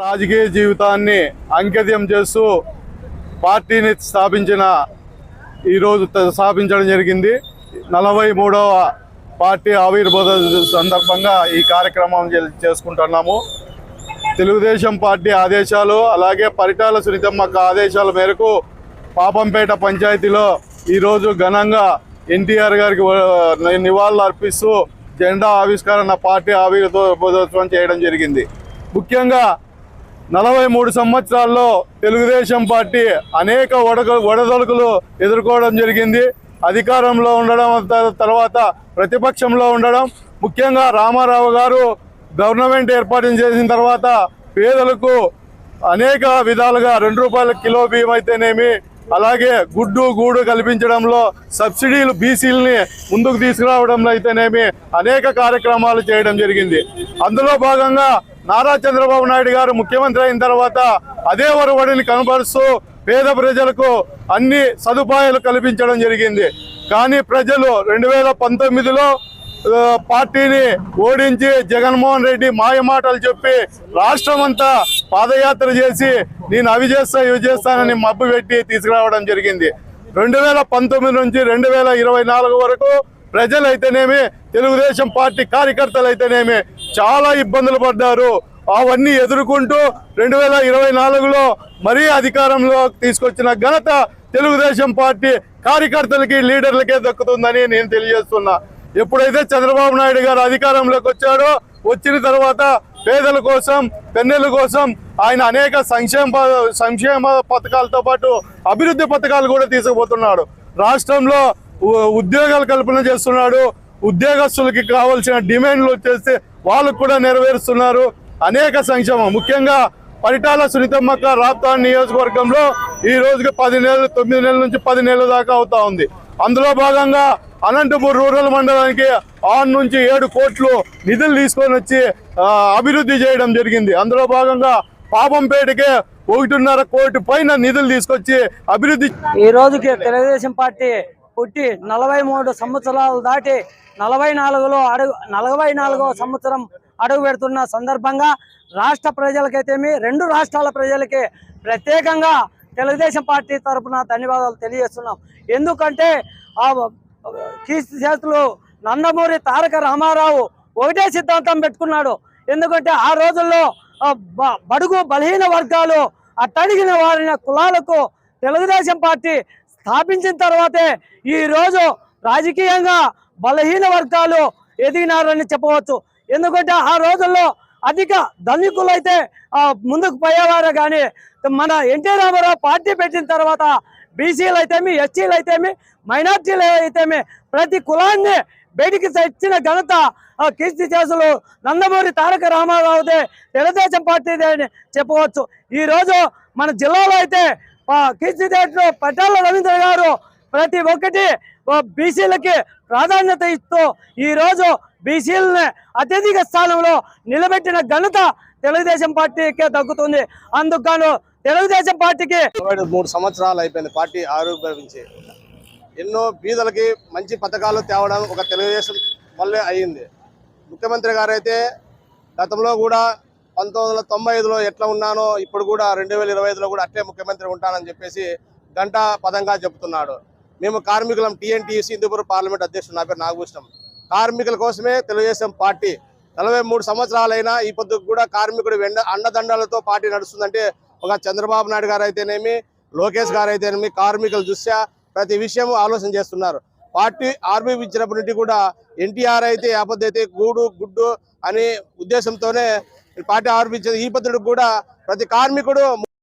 రాజకీయ జీవితాన్ని అంకితం చేస్తూ పార్టీని స్థాపించిన ఈరోజు త- స్థాపించడం జరిగింది. నలభై మూడవ పార్టీ ఆవిర్భూత సందర్భంగా ఈ కార్యక్రమం చే- చేసుకుంటున్నాము. తెలుగుదేశం పార్టీ ఆదేశాలు అలాగే పరిటాల సునీతమ్మక్క ఆదేశాల మేరకు పాపంపేట పంచాయతీలో ఈరోజు ఘనంగా ఎన్టీఆర్ గారికి నివాళులు అర్పిస్తూ జెండా ఆవిష్కరణ పార్టీ ఆవిర్భోత్సవం చేయడం జరిగింది. ముఖ్యంగా నలభై మూడు సంవత్సరాల్లో తెలుగుదేశం పార్టీ అనేక ఒడగ ఒడదొడుకులు ఎదుర్కోవడం జరిగింది. అధికారంలో ఉండడం తర్వాత ప్రతిపక్షంలో ఉండడం. ముఖ్యంగా రామారావు గారు గవర్నమెంట్ ఏర్పాటు చేసిన తర్వాత పేదలకు అనేక విధాలుగా రెండు రూపాయల కిలో బియ్యం అయితేనేమి అలాగే గుడ్డు గూడు కల్పించడంలో సబ్సిడీలు బీసీలని ముందుకు తీసుకురావడంలో అయితేనేమి అనేక కార్యక్రమాలు చేయడం జరిగింది. అందులో భాగంగా నారా చంద్రబాబు నాయుడు గారు ముఖ్యమంత్రి అయిన తర్వాత అదే ఒరవడిని కనబరుస్తూ పేద ప్రజలకు అన్ని సదుపాయాలు కల్పించడం జరిగింది. కానీ ప్రజలు రెండు వేల పంతొమ్మిదిలో పార్టీని ఓడించి జగన్మోహన్ రెడ్డి మాయమాటలు చెప్పి రాష్ట్రం అంతా పాదయాత్ర చేసి నేను అవి చేస్తా ఇవి చేస్తానని మబ్బు పెట్టి తీసుకురావడం జరిగింది. రెండు వేల పంతొమ్మిది నుంచి రెండు వేల ఇరవై నాలుగు వరకు ప్రజలైతేనేమి తెలుగుదేశం పార్టీ కార్యకర్తలు అయితేనేమి చాలా ఇబ్బందులు పడ్డారు. అవన్నీ ఎదుర్కొంటూ రెండు వేల ఇరవై నాలుగులో మరీ అధికారంలో తీసుకొచ్చిన ఘనత తెలుగుదేశం పార్టీ కార్యకర్తలకి లీడర్లకే దక్కుతుందని నేను తెలియజేస్తున్నా. ఎప్పుడైతే చంద్రబాబు నాయుడు గారు అధికారంలోకి వచ్చాడో వచ్చిన తర్వాత పేదల కోసం పెన్నెల కోసం ఆయన అనేక సంక్షేమ సంక్షేమ పథకాలతో పాటు అభివృద్ధి పథకాలు కూడా తీసుకుపోతున్నాడు. రాష్ట్రంలో ఉద్యోగాలు కల్పన చేస్తున్నాడు. ఉద్యోగస్తులకి కావాల్సిన డిమాండ్లు వచ్చేసి వాళ్ళకు కూడా నెరవేరుస్తున్నారు. అనేక సంక్షేమం. ముఖ్యంగా పరిటాల సునీతమ్మక్క రాప్తాన్ నియోజకవర్గంలో ఈ రోజుకి పది నెలలు తొమ్మిది నెలల నుంచి పది నెలల దాకా అవుతా ఉంది. అందులో భాగంగా అనంతపూర్ రూరల్ మండలానికి ఆరు నుంచి ఏడు కోట్లు నిధులు తీసుకొని వచ్చి అభివృద్ధి చేయడం జరిగింది. అందులో భాగంగా పాపంపేటకి ఒకటిన్నర కోటి పైన నిధులు తీసుకొచ్చి అభివృద్ధి ఈ రోజుకి తెలుగుదేశం పార్టీ పుట్టి నలభై మూడు సంవత్సరాలు దాటి నలభై నాలుగులో అడుగు నలభై నాలుగో సంవత్సరం అడుగు పెడుతున్న సందర్భంగా రాష్ట్ర ప్రజలకైతేమి రెండు రాష్ట్రాల ప్రజలకి ప్రత్యేకంగా తెలుగుదేశం పార్టీ తరఫున ధన్యవాదాలు తెలియజేస్తున్నాం. ఎందుకంటే ఆ కీర్తి చేతులు నందమూరి తారక రామారావు ఒకటే సిద్ధాంతం పెట్టుకున్నాడు. ఎందుకంటే ఆ రోజుల్లో బడుగు బలహీన వర్గాలు అట్టడిగిన వారిన కులాలకు తెలుగుదేశం పార్టీ స్థాపించిన తర్వాతే ఈ రోజు రాజకీయంగా బలహీన వర్గాలు ఎదిగినారని చెప్పవచ్చు. ఎందుకంటే ఆ రోజుల్లో అధిక ధనికులు అయితే ముందుకు పోయేవారు కానీ మన ఎన్టీ రామారావు పార్టీ పెట్టిన తర్వాత బీసీలు అయితేమి ఎస్సీలు అయితేమి మైనార్టీలు అయితేమి ప్రతి కులాన్ని బయటికి తెచ్చిన ఘనత ఆ, కీర్తి చేసులు నందమూరి తారక రామారావుదే తెలుగుదేశం పార్టీదే అని చెప్పవచ్చు. ఈరోజు మన జిల్లాలో అయితే ఆ, కీర్తి పట్టాల రవీంద్ర గారు ప్రతి ఒక్కటి బీసీలకి ప్రాధాన్యత ఇస్తూ ఈ రోజు బీసీలని అత్యధిక స్థానంలో నిలబెట్టిన ఘనత తెలుగుదేశం పార్టీకే దక్కుతుంది. అందుకు తెలుగుదేశం పార్టీకి మూడు సంవత్సరాలు అయిపోయింది పార్టీ ఆవిర్భవించి ఎన్నో బీదలకి మంచి పథకాలు తేవడం ఒక తెలుగుదేశం వల్లే అయ్యింది ముఖ్యమంత్రి గారు అయితే గతంలో కూడా పంతొమ్మిది వందల తొంభై ఐదులో ఎట్లా ఉన్నానో ఇప్పుడు కూడా రెండు వేల ఇరవై ఐదులో కూడా అట్లే ముఖ్యమంత్రి ఉంటానని చెప్పేసి గంటా పదంగా చెప్తున్నాడు. మేము కార్మికులం టీఎన్టీసీ హిందూపురం పార్లమెంట్ అధ్యక్షుడు. నా పేరు నాగభూషణం. కార్మికుల కోసమే తెలుగుదేశం పార్టీ. నలభై మూడు సంవత్సరాలైనా ఈ పొద్దుకు కూడా కార్మికుడు వెండ అండదండలతో పార్టీ నడుస్తుందంటే ఒక చంద్రబాబు నాయుడు గారు అయితేనేమి లోకేష్ గారు అయితేనేమి కార్మికుల దృష్ట్యా ప్రతి విషయం ఆలోచన చేస్తున్నారు. పార్టీ ఆర్మీ ఇచ్చినప్పటి నుండి కూడా ఎన్టీఆర్ అయితే ఆపద అయితే గూడు గుడ్డు అనే ఉద్దేశంతోనే పార్టీ ఆర్మీ ఈ పద్ధతికి కూడా ప్రతి కార్మికుడు